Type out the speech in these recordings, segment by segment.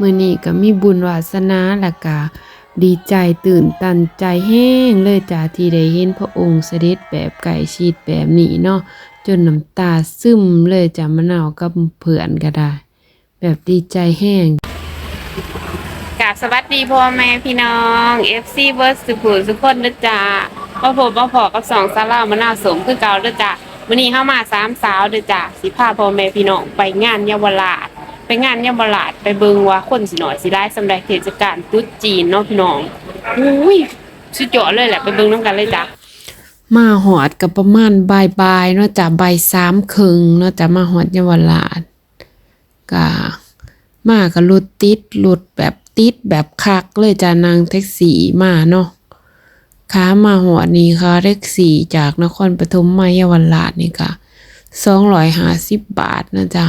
มื้อนี้ก็มีบุญวาสนาแล้วก็ดีใจตื่นตันใจแห้งเลยจ้าที่ได้เห็นพระองค์เสด็จแบบไก่ชิดแบบนี้เนาะจนน้ำตาซึมเลยจ้ามะนาวกับเพื่อนก็ได้ แบบดีใจแห้งกาบสวัสดีพ่อแม่พี่น้อง FC เบิร์ดสุขุสุขคนด้อจ้าพ่อผมพ่อพอกับสองสาวลามะนาวสมคือเก่าเด้อจ้าวันนี้เข้ามาสามสาวเด้อจ้าสิพาพ่อแม่พี่น้องไปงานเยาวราช ไปงานเยาวราชไปเบิงว่าคนสิหน่อยสิได้สำหรับเทศกาลตรุษจีนเนาะพี่น้องอุ้ยสุดยอดเลยแหละไปเบิงน้ำกันเลยจ้ามาหอดกับประมาณบ่ายบายๆเนาะจ้ะบ่ายสามครึ่งเนาะจ้ะมาหอดเยาวราชก็มากับรถติดรถแบบติดแบบคักเลยจ้ะนางแท็กซี่มาเนาะขามาหอดนี่ค่ะแท็กซี่จากนครปฐมมาเยาวราชนี่ค่ะสองร้อยห้าสิบบาทนะจ๊ะ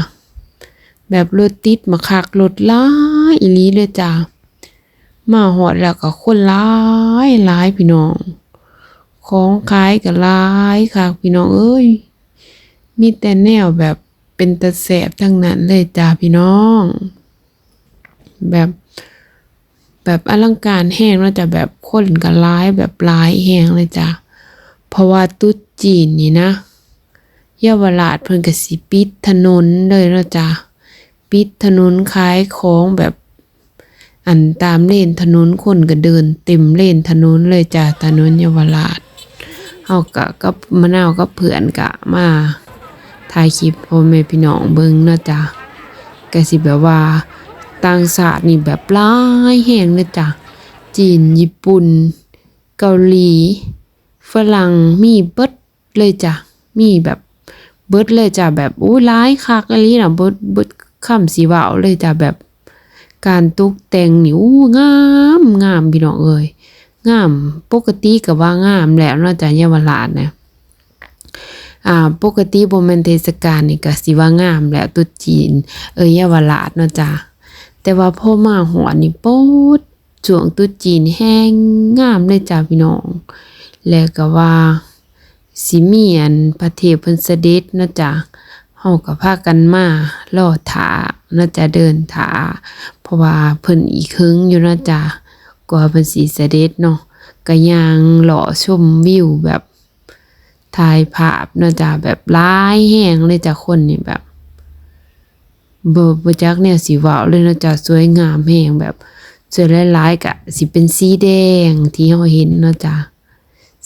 แบบรถติดมาคักรถหลายอีลีเลยจ้ะมาหอดแล้วก็คนหลายหลายพี่น้อง ของขายก็หลายค่ะพี่น้องเอ้ย มีแต่แนวแบบเป็นตะแสบทั้งนั้นเลยจ้าพี่น้อง แบบแบบอลังการแห้งแล้วจะแบบคนก็หลายแบบหลายแห้งเลยจ้าเพราะว่าตุ๊ดจีนนี่นะ เยาวราชเพิ่นก็สิปิดถนนเลยเนาะจ้า ปิดถนนขายของแบบอันตามเลนถนนคนก็เดินเต็มเลนถนนเลยจ้าถนนเยาวราชเฮากะกับมะนาวกับเพื่อนกะมาถ่ายคลิปพ่อแม่พี่น้องเบิ่งเนาะจ้ะก็สิแบบว่าต่างชาตินี่แบบหลายแห่งเลยจ้ะจีนญี่ปุ่น เกาหลี ฝรั่งมีเบิดเลยจ้ะมีแบบเบิดเลยจ้ะแบบอู้หลายคักอีหลีน่ะเบิดเบิด คำสิว้าเลยจ้ะแบบ การตกแต่งนี่อู้งามงามพี่น้องเอ้ยงามปกติก็ว่างามแล้วนาะจ้ะเยาวราชนะอ่าปกติโบแม่นเทศกาลนี่ก็สิว่างามแล้วตุจีน เอ้ยเยาวราชเนาะจ้ะแต่ว่าพอมาหอดนี่โป๊ดช่วงตุจีนแห้งงามเลยจ้ะพี่น้อง แล้วก็ว่าสิมีอันพระเทพเพิ่นเสด็จนาะจ้ะ เฮาก็พากันมารอถาเนาจะเดินถาเพราะว่าเพิ่นอีกครึ่งอยู่เนาะจ้ะกว่าเป็นสีเสด็จเนาะก็ยังหล่อชมวิวแบบถ่ายภาพเนาจะแบบร้ายแห้งเลยจ้ะคนนี่แบบบ่บ่จักแนวสีวาวเลยเนาจะสวยงามแห้งแบบสวยหลายๆกะสิเป็นสีแดงที่เราเห็นเนาะจ้ะ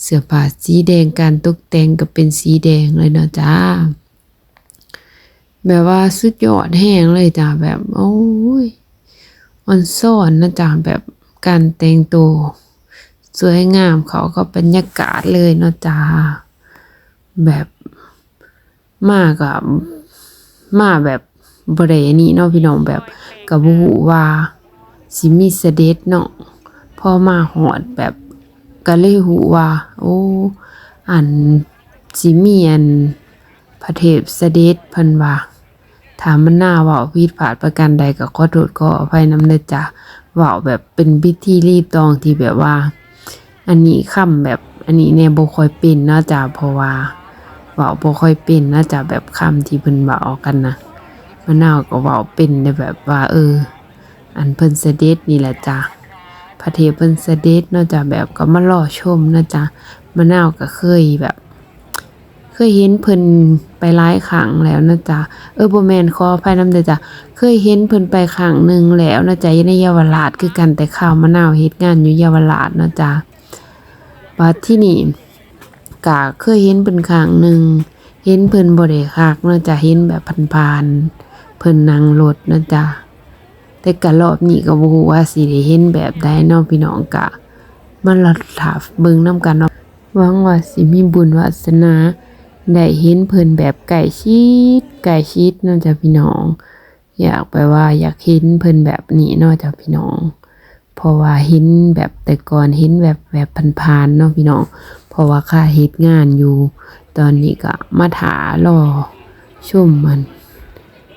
เสื้อผ้าสีแดงการตกแต่งก็เป็นสีแดงเลยเนาะจ้า แบบว่าสุดยอดแห้งเลยจ้ะแบบโอ้ยออนซ่อนนะจ๊ะแบบการแต่งตัวสวยงามเขาก็บรรยากาศเลยเนาะจ๊ะแบบมากับมาแบบบริเวณนี้เนาะพี่น้องแบบกับบูว่าสิมีเสด็จเนาะพอมาหอดแบบก็เลยหูว่า โอ้อันสิมีอันพระเทพเสด็จพิ่นว่า ถามมันหน้าว่าผิดพลาดประการใดก็ขอโทษขออภัยนำเด้อจ้ะว่าแบบเป็นพิธีรีบตองที่แบบว่า อันนี้คำแบบอันนี้แน่บ่คอยเป็นนะจ้ะเพราะว่าว้าบ่คอยเป็นนะจ้ะแบบคำที่เพิ่นว้ากันนะมะนาวก็ว้าเป็นได้แบบว่า เออ อันเพิ่นเสด็จนี่แหละจ้ะพระเทพเพิ่นเสด็จเนาะจ้ะแบบก็มารอชมนะจ้ะมะนาวก็เคยแบบ เคยเห็นเพิ่นไปหลายครั้งแล้วนะจ๊ะเออบ่แม่นขออภัยนำเด้อจ้ะเคยเห็นเพิ่นไปครั้งหนึ่งแล้วนะจ๊ะอยู่ในเยาวราชคือกันแต่ข้าวมะนาวเฮ็ดงานอยู่เยาวราชนะจ๊ะบัดที่นี่ก็เคยเห็นเพิ่นครั้งหนึ่งเห็นเพิ่นบ่ได้คักนาะจ๊ะเห็นแบบผ่านๆเพิ่นนั่งรถนะจ๊ะแต่ก็รอบนี้ก็บ่ฮู้ว่าสิได้เห็นแบบใดเนาะพี่น้องกะมันรอถาเบิ่งนํกันเนาะหวังว่าสิมีบุญวาสนา ได้เห็นเพิ่นแบบใกล้ชิดใกล้ชิดนาะจ้ะพี่น้อง อยากไปว่าอยากเห็นเพิ่นแบบนี้นาะจ้ะพี่น้อง เพราะว่าเห็นแบบแต่ก่อนเห็นแบบแบบผ่านๆเนาะพี่น้อง เพราะว่าข้าเฮ็ดงานอยู่ ตอนนี้ก็มาถารอชมมัน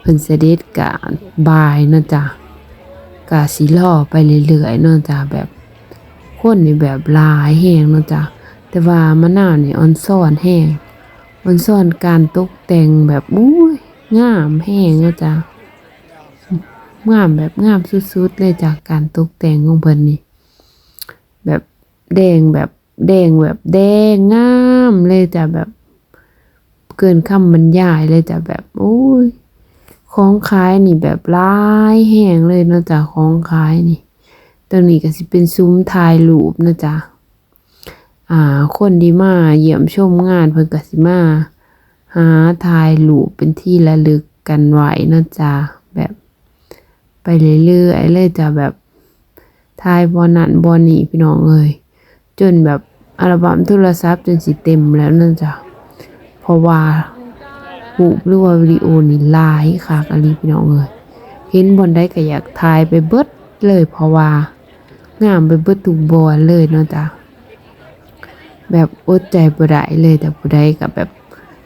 เพิ่นเสด็จกะบายเนาะจ้ะกะสิรอไปเรื่อยๆเนาะจ้ะแบบคนนี่แบบลายแฮงเนาะจ้ะแต่ว่ามะนาวนี่ออนซ่อนแฮง มันซ่อนการตกแต่งแบบอุ้ยงามแห้งเนะจ้ะงามแบบงามสุดๆเลยจากการตกแต่งของเพิ่นนี่ แบบแดงแบบแดงแบบแดงงามเลยจ้ะแบบเกินคำบรรยายเลยจ้ะแบบโอ้ยของขายนี่แบบหลายแห้งเลยเนะจ้ะของขายนี่ตรงนี้ก็สิเป็นซุ้มถ่ายรูปนะจ้ะ อ่า คนที่มาเยี่ยมชมงานเพิ่นก็สิมาหาถ่ายรูปเป็นที่ระลึกกันไว้เนาะจ้ะแบบไปเรื่อยๆเลยจ้ะแบบทายบอนันบอนี่พี่น้องเอ้ยจนแบบอัลบั้มโทรศัพท์จนสิเต็มแล้วนั่นจ้ะเพราะว่ารูหรือว่าวิดีโอนี่ลายคักอันนี้พี่น้องเอ้ยเห็นบอนได้ก็อยากถ่ายไปเบิดเลยเพราะว่างามไปเบิดทุกบอนเลยเนาะจ้ะ แบบอดใจบ่ได้เลยแต่บ่ได้กับแบบ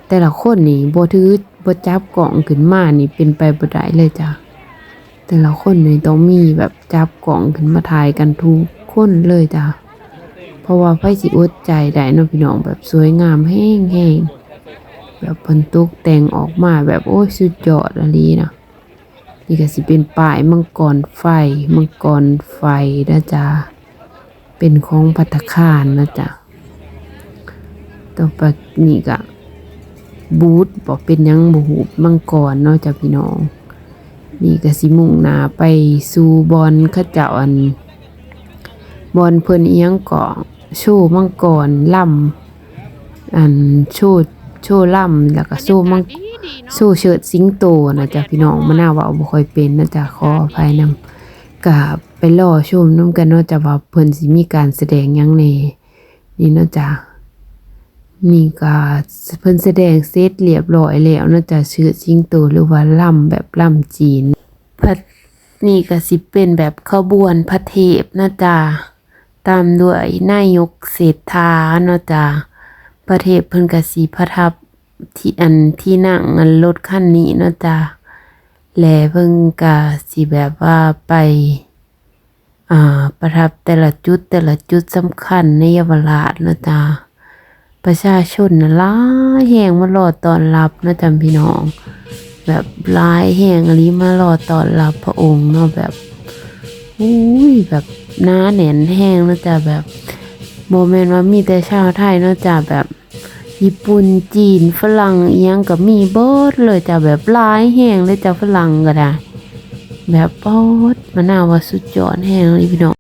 แต่ละคนนี่บ่ถือบ่จับกล่องขึ้นมานี่เป็นไปบ่ได้เลยจ้ะแต่ละคนนี่ต้องมีแบบจับกล่องขึ้นมาถ่ายกันทุกคนเลยจ้ะเพราะว่าไฟสิอดใจได้เนาะพี่น้องแบบสวยงามแห้งๆแบบพิ่นตุกแต่งออกมาแบบโอ้ยสุดยอดอะลีนะนี่ก็สิเป็นป้ายมังกรไฟมังกรไฟนะจ๊ะเป็นของพัตคารนะจ๊ะ ต่อไปนี่ก็บูธบอกเป็นหยังบูหูมังกรเนาะจ้ะพี่น้อง นี่ก็สิมุ่งหน้าไปสู่บอลเขาเจ้าอันบอลเพิ่นเอียงเกาะโชว์มังกรล่ำอันโชว์โชว์ล่ำแล้วก็โชว์มังโชว์เชิดสิงโตนะจ๊ะพี่น้องมะนาวว่าบ่ค่อยเป็นนะจ๊ะขออภัยนำก็ไปรอชมนํกันเนาะจ้ะว่าเพิ่นสิมีการแสดงหยังแหน่นี่เนาะจ้ะ นี่ก็เพิ่นแสดงเสร็จเรียบร้อยแล้วนาะจะชื่อสิงโตหรือว่าล่ำแบบล่ำจีนพัดนี่ก็สิเป็นแบบขบวนพระเทพนะจ๊ะตามด้วยนายกเศรษฐาเนาะจ๊ะพระเทพเพิ่นก็สิประทับที่อันที่นั่งอันรถคันนี้เนาะจ๊ะและเพิ่นก็สิแบบว่าไปอ่าประทับแต่ละจุดแต่ละจุดสำคัญในเยาวราชเนาะจ๊ะ ประชาชนนะลายแหงมารอตอนรับนะจำพี่น้อง แบบลายแหงอหลีมารอตอนรับพระองค์เนาะแบบอุ้ยแบบหน้าแหนนแห้งนะจ๊ะแบบโมเมนต์ว่ามีแต่ชาวไทยนะจ๊ะแบบญี่ปุ่นจีนฝรั่งเอียงกับมีเบิดเลยจ้ะแบบลายแหงเลยจ้ะฝรั่งก็ได้แบบปอดมะนาวว่าสุดยอดแห้งเลยพี่น้อง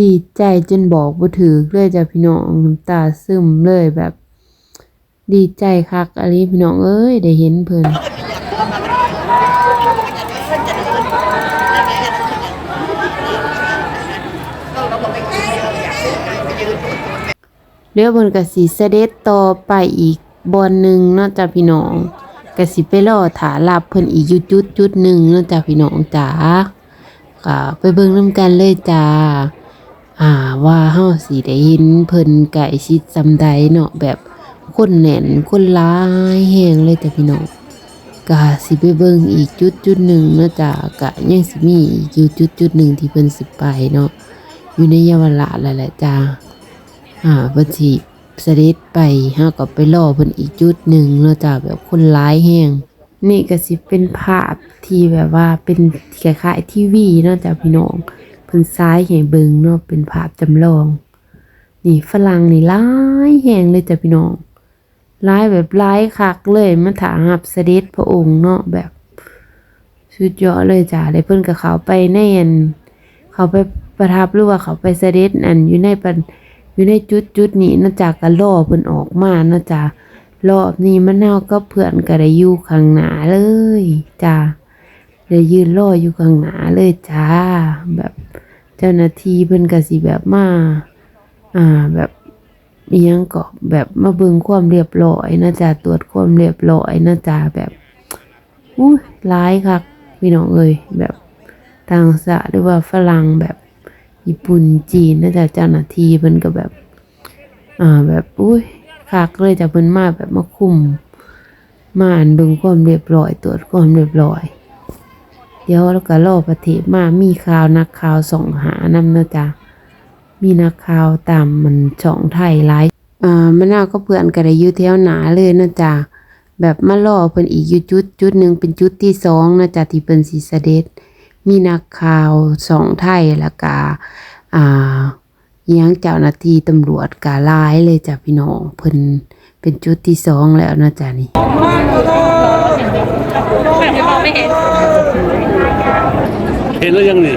ดีใจจนบอกบ่ถือเลยจ้ะพี่น้องน้ำตาซึมเลยแบบ ดีใจคักอะไรพี่น้องเอ้ยได้เห็นเพิ่นเดี๋ยวเพิ่นก็สิเสด็จต่อไปอีกบอนหนึ่งเนาะจ้ะพี่น้องก็สิไปรอถารับเพิ่นอีกยู่จุดจุดหนึ่งเนาะจ้ะพี่น้องจ๋าก็ไปเบิ่งน้ำกันเลยจ้า อ่าว่าเฮาสิได้เห็นเพิ่นใกล้ชิดซำใดเนาะแบบคนแน่นคนหลายแฮงเลยแต่พี่น้องก็สิไปเบิ่งอีกจุดจุดหนึ่งนะจ้ะก็ยังสิมีอีกอยู่จุดจุดหนึ่งที่เพิ่นสิไปเนาะอยู่ในเยาวราชแล้วแหละจ้าอ่าเพิ่นสิเสด็จไปเฮาก็ไปรอเพิ่นอีกจุดหนึ่งเนาะจ้ะแบบคนหลายแฮงนี่ก็สิเป็นภาพที่แบบว่าเป็นคล้ายๆทีวีเนาะจ้ะพี่น้อง พิ่นซ้ายให้เบิงเนาะเป็นภาพจำลอง นี่ฝรั่งนี่หลายแหงเลยจ้ะพี่น้องหลายแบบหลายคักเลยมาถาหับเสด็จพระองค์เนาะแบบสุดยอดเลยจ้ะได้เพิ่นก็เขาไปในอันเขาไปประทับหรือว่าเขาไปเสด็จอันอยู่ในปันอยู่ในจุดจุดนี้นะจากก็ล่อเพิ่นออกมาเนาะจ้ะรอบนี้มะนาวก็เพื่อนก็ได้อยู่ข้างหน้าเลยจ้ะเลยยืนรออยู่ข้างหน้าเลยจ้าแบบ จ้าหน้าที่เพิ่นก็สิแบบมา อ่า แบบอิหยังก็แบบมาเบิ่งความเรียบร้อยนะจ๊ะตรวจความเรียบร้อยนะจ๊ะแบบอุ้ยร้ายคักพี่น้องเอ้ยแบบต่างชาติหรือว่าฝรั่งแบบญี่ปุ่นจีนนะจ๊ะเจ้าหน้าที่เพิ่นก็แบบ อ่า แบบอุ้ยคักเลยจ้ะเพิ่นมาแบบมาคุมมาอ่านเบิ่งความเรียบร้อย ตรวจความเรียบร้อย เดี๋ยวแล้วก็รอประเทศมามีข่าวนักข่าวส่งหานำเนาะจ๊ะมีนักข่าวตามมันช่องไทยหลายอ่ามะนาวก็เพื่อนก็ได้อยู่แถวหนาเลยเนาะจ๊ะแบบมารอเพิ่นอีกอยู่จุดจุดหนึ่งเป็นจุดที่สองนะจ๊ะที่เพิ่นสิเสด็จ มีนักข่าวสองไทยแล้วก็อ่ายังเจ้าหน้าที่ตำรวจกาลายเลยจ้ะพี่น้องเพิ่นเป็นจุดที่สองแล้วนะจ๊ะนี่เห็น ห็นแล้วยังนี่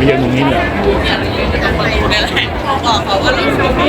มีอย่างตรงนี้เหรอนี่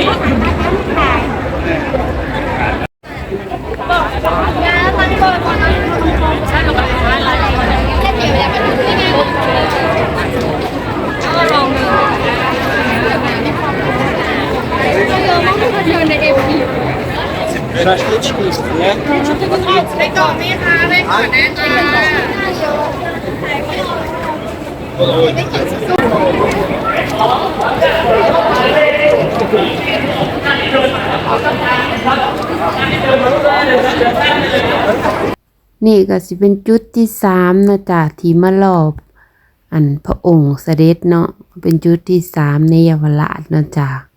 ก็สิเป็นจุดที่สามนะจ๊ะที่มารอบ อันพระองค์เสด็จเนาะเป็นจุดที่สามในเยาวราชนะจ๊ะ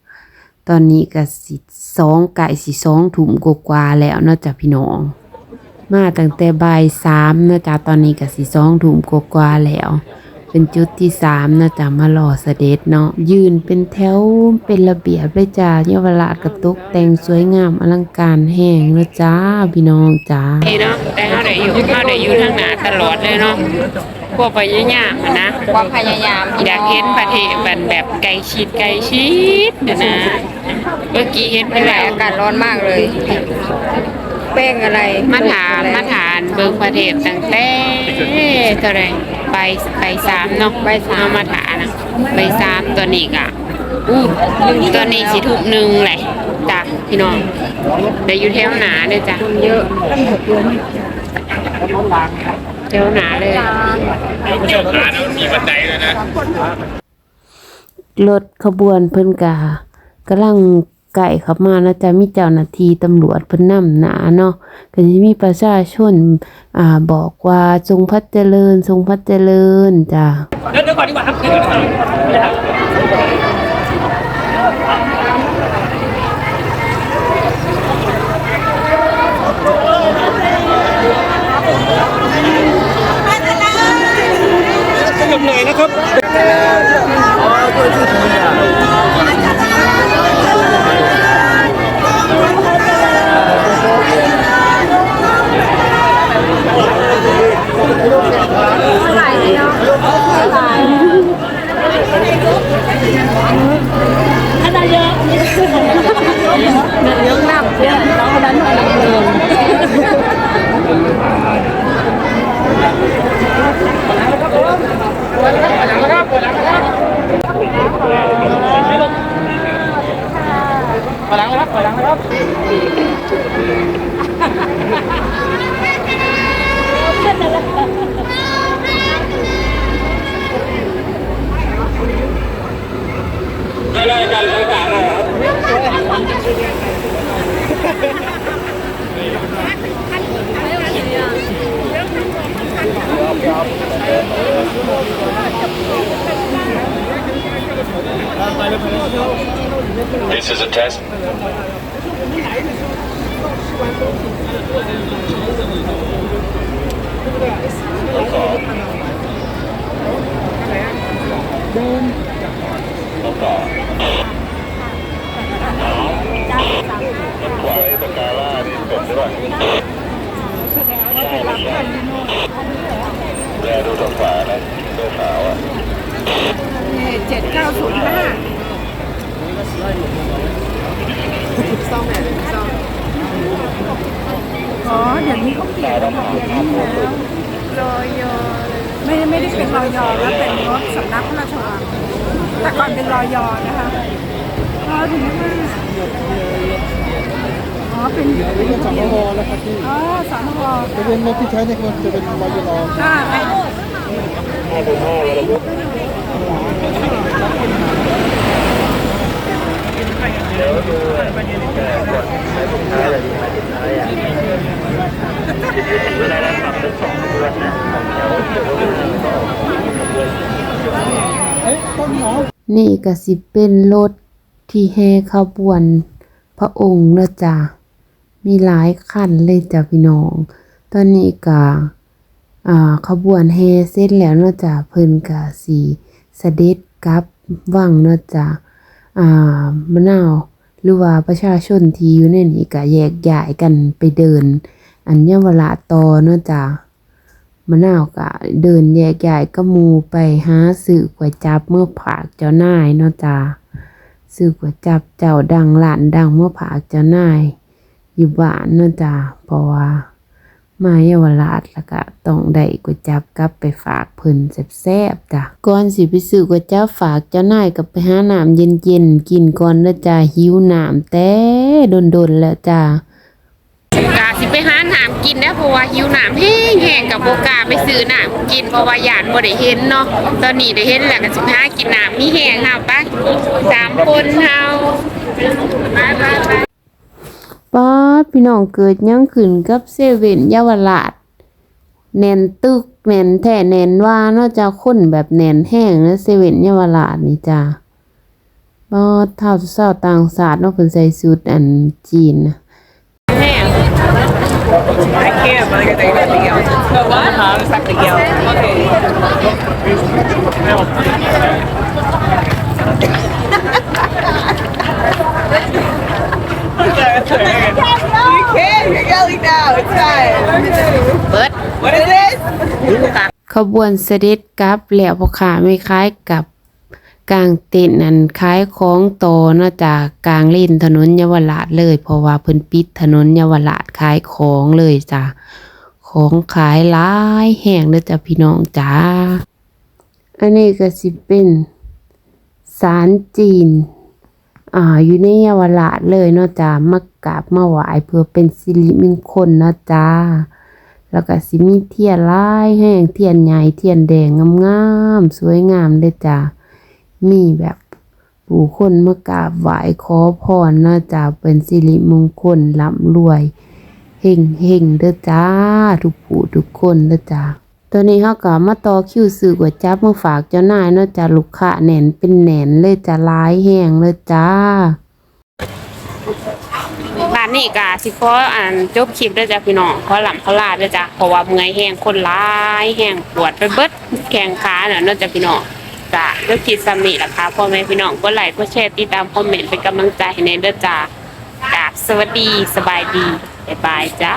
ตอนนี้ก็สิสองไก่สิสองถุ่มกว่าแล้วเนาะจ๊ะพี่น้อง มาตั้งแต่บ่ายสามนะจ๊ะตอนนี้ก็สิสองถุ่มกว่าแล้ว เป็นจุดที่สามนะจ๊ะมารอเสด็จเนาะยืนเป็นแถวเป็นระเบียบเลยจ้ะเยาวราชก็ตกแต่งสวยงามอลังการแห้งนะจ้าพี่น้องจ้านี่เนาะแต่เขาได้อยู่เขาได้อยู่ทางหน้าตลอดเลยเนาะ พวกไปยามๆอะนะความพยายามอยากเห็นประเทศแบบแบบไกลชิดไกลชิดเดี๋ยวนะเมื่อกี้เห็นไปไม่ไหวแล้วอากาศร้อนมากเลย แป้งอะไรมาถามมาถามเบิ่งประเทศตั้งแต่เท่าไหรใบใบสามเนาะใบสามมาถามนะใบสามตัวนี้กะอู้ตัวนี้สิถูกหนึ่งแหละจ้ะพี่น้องเดี๋ยวอยู่แถวหนาเลยจ้ะเยอะ แถวหนาเลยรถขบวนเพิ่นกากำลังไก่เข้ามานะจ๊ะมีเจ้าหน้าที่ตำรวจเพิ่นนำหนาเนาะก็สิมีประชาชนอ่าบอกว่าทรงพัดเจริญทรงพัดเจริญจ้ะเดี๋ยวเดี๋ยวก่อนดีกว่าครับ เหนื่อยนะครับ แลดูทางฝานะเสื้อขาวอะเจ็ดเก้าศูนย์ห้าอ๋อเดี๋ยวนี้เขาเปลี่ยนระบบอย่างนี้แล้วรอยอไม่ไม่ได้เป็นรอยอแล้วเป็นรถสำนักพระราชวังแต่ก่อนเป็นรอยอนะคะรอถึงห้า อเป็นเป็นสอนวแล้วครับพี่อ๋อสอนวจะเป็นรถที่ใช้ในการจะเป็นวายรออ่าอ่านี่ก็สิเป็นรถที่แห่ขบวน พระองค์นะจ้ะ มีหลายคันเลยจ้ะพี่น้อง ตอนนี้ก็อ่าขบวนแห่เสร็จแล้วเนาะจ้ะเพิ่นก็สิเสด็จกลับวังเนาะจ้ะอ่ามะนาวหรือว่าประชาชนที่อยู่ในนี้ก็แยกย้ายกันไปเดิน อัญญวราต่อเนาะจ้ะมะนาวก็เดินแยกย้ายกับหมู่ไปหาซื้อก๋วยจับเมื่อผากเจ้านายเนาะจ้าซื้อก๋วยจับเจ้าดังร้านดังเมื่อผากเจ้านาย อยู่บ้านเนาะจ้าเพราะว่ามาเยาวราชแล้วก็ต้องได้ก๋วยจับกลับไปฝากเพิ่นแซ่บๆจ้ะก่อนสิไปซื้อก๋วยจับฝากเจ้านายก็ไปหาน้ำเย็นๆกินก่อนเด้อจ้าหิวน้ำแต่ดนๆแล้วจ้ากาสิไปหาน้ำกินนะเพราะว่าหิวน้ำแห้งแห้งกับโบกาไปซื้อน้ำกินเพราะว่าหยาดบ่ได้เห็นเนาะตอนนี้ได้เห็นแล้วก็สิหากินน้ำมีแห้งเฮาไปสามคนเฮาป้า พี่น้องเกิดยังขึ้นกับเซเว่นเยาวราชแน่นตึกแน่นแท้แน่นว่าเนอกจากคนแบบแน่นแห้งนะเซเว่นเยาวราชนี่จ้าป้าดเท่าเศร้าต่างศาสตร์เนาะเพิ่นใส่สูทอันจีนนะ I can't, but I can take anything else. But what? Uh, something else. Okay. Can. You're yelling now. It's time. เบิด What is this? ขบวนเสด็จกลับแล้วพ่อค้าไม่คล้ายกับกลางเต็นท์นั่นขายของโตอเนาะจากกลางเล่นถนนเยาวราชเลย เพราะว่าเพิ่นปิดถนนเยาวราชขายของเลยจ้ะของขายหลายแห้งเด้อจ้ะพี่น้องจ้าอันนี้ก็สิเป็นศาลจีน อ่าอยู่ในเยาวราชเลยเนาะจ้ามากราบมาไหว้เพื่อเป็นสิริมงคลเนาะจ้า แล้วก็สิมีเทียนลายแห้งเทียนใหญ่เทียนแดงงามๆสวยงามเลยจ้ามีแบบผู้คนมากราบไหว้ขอพรเนาะจ้าเป็นสิริมงคลร่ำรวยเฮงเฮงเด้อจ้า ทุกผู้ทุกคนเด้อจ้า ตอนนี้เฮาก็มาต่อคิวซื้อก๋วยจั๊บมาฝากเจ้านายเนาะจ้าลูกค้าแหนนเป็นแหนนเลยจ้าลายแห้งเลยจ้าบ้านนี้ก็สิขออ่านจบคลิปเด้อจ้ะพี่น้องขอลำขอลาเด้จ้ะเพราะว่าเมื่อยแห้งคนหลายแห้งปวดไปเบิดแข้งขาเนาะเนาะจ้ะพี่น้องจ้ะเด้อคลิปซ้ำนี้ล่ะค่ะพ่อแม่พี่น้องกดไลค์กดแชร์ติดตามคอมเมนต์เป็นกำลังใจให้แน่เด้อจ้ะกราบสวัสดีสบายดีบ๊ายบายจ้า